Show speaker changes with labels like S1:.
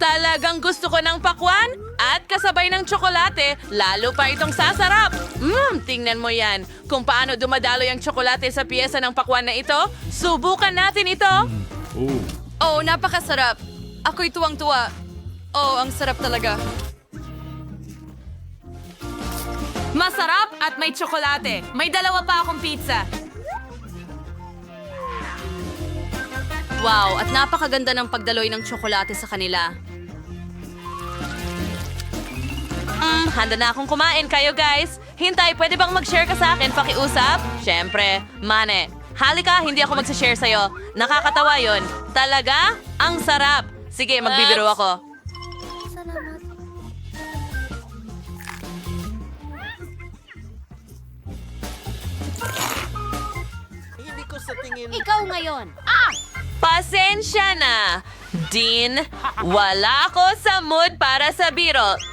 S1: Talagang gusto ko ng pakwan at kasabay ng tsokolate, lalo pa itong sasarap. Mmm, tingnan mo yan. Kung paano dumadalo yung tsokolate sa piyesa ng pakwan na ito, subukan natin ito.
S2: Oh, napakasarap. Ako'y tuwang-tuwa. Oh, ang sarap talaga.
S1: Masarap at may tsokolate. May dalawa pa akong pizza.
S2: Wow, at napakaganda ng pagdaloy ng tsokolate sa kanila.
S1: Mm, handa na akong kumain kayo guys. Hintay, pwede bang mag-share ka sa akin? Pakiusap? Siyempre, mane. Halika, hindi ako mag-share sa'yo. Nakakatawa yon. Talaga? Ang sarap. Sige, magbibiro ako.
S3: Ikaw ngayon.
S1: Pasensya na. Dean, wala ako sa mood para sa biro.